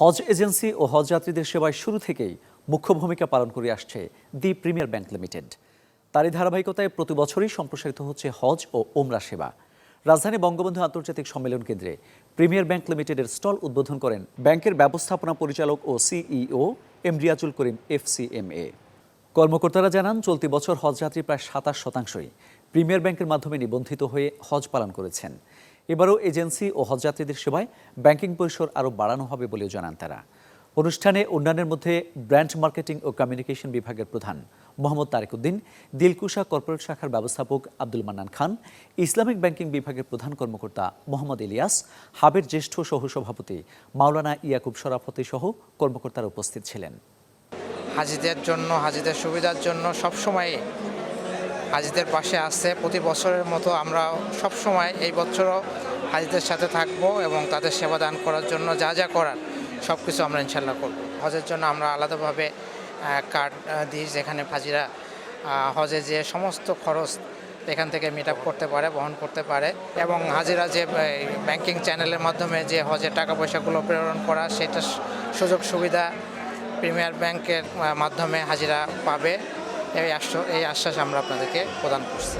হজ agency ও হজ যাত্রীদের সেবায় শুরু থেকেই মুখ্য ভূমিকা পালন করে আসছে দি প্রিমিয়ার ব্যাংক লিমিটেড। তারই ধারাবাহিকতায় প্রতি বছরই সম্প্রসারিত হচ্ছে হজ ও ওমরা সেবা। রাজধানী বঙ্গবন্ধু আন্তর্জাতিক সম্মেলন কেন্দ্রে প্রিমিয়ার ব্যাংক লিমিটেডের স্টল উদ্বোধন করেন ব্যাংকের ব্যবস্থাপনা পরিচালক ও CEO M Riazul Karim FCMA কর্মকর্তারা জানান, চলতি বছর হজযাত্রী প্রায় সাতাশ শতাংশই প্রিমিয়ার ব্যাংকের মাধ্যমে নিবন্ধিত হয়ে হজ পালন করেছেন। এবারও এজেন্সি ও হজযাত্রীদের সেবায় ব্যাংকিং পরিসর আরও বাড়ানো হবে বলেও জানান তারা। অনুষ্ঠানে অন্যান্যের মধ্যে ব্র্যান্ড মার্কেটিং ও কমিউনিকেশন বিভাগের প্রধান মোহাম্মদ তারেকুদ্দিন দিলকুশা কর্পোরেট শাখার ব্যবস্থাপক আব্দুল মান্নান খান, ইসলামিক ব্যাংকিং বিভাগের প্রধান কর্মকর্তা মোহাম্মদ ইলিয়াস হাবের জ্যেষ্ঠ সহসভাপতি মাওলানা ইয়াকুব শরাফতি সহ কর্মকর্তারা উপস্থিত ছিলেন। হাজিদের জন্য, হাজিদের সুবিধার জন্য সবসময় হাজিদের পাশে আসছে প্রতি বছরের মতো আমরা সবসময় এই বছরও হাজিদের সাথে থাকব এবং তাদের সেবা দান করার জন্য যা যা করার সব কিছু আমরা ইনশাল্লাহ করব। হজের জন্য আমরা আলাদাভাবে কার্ড দিই যেখানে হাজিরা হজে যে সমস্ত খরচ এখান থেকে মিট আপ করতে পারে, বহন করতে পারে এবং হাজিরা যে ব্যাংকিং চ্যানেলের মাধ্যমে যে হজের টাকা পয়সাগুলো প্রেরণ করা, সেটা সুযোগ সুবিধা প্রিমিয়ার ব্যাংকের মাধ্যমে হাজিরা পাবে। এই আশ্বাস এই আশ্বাস আমরা আপনাদেরকে প্রদান করছি।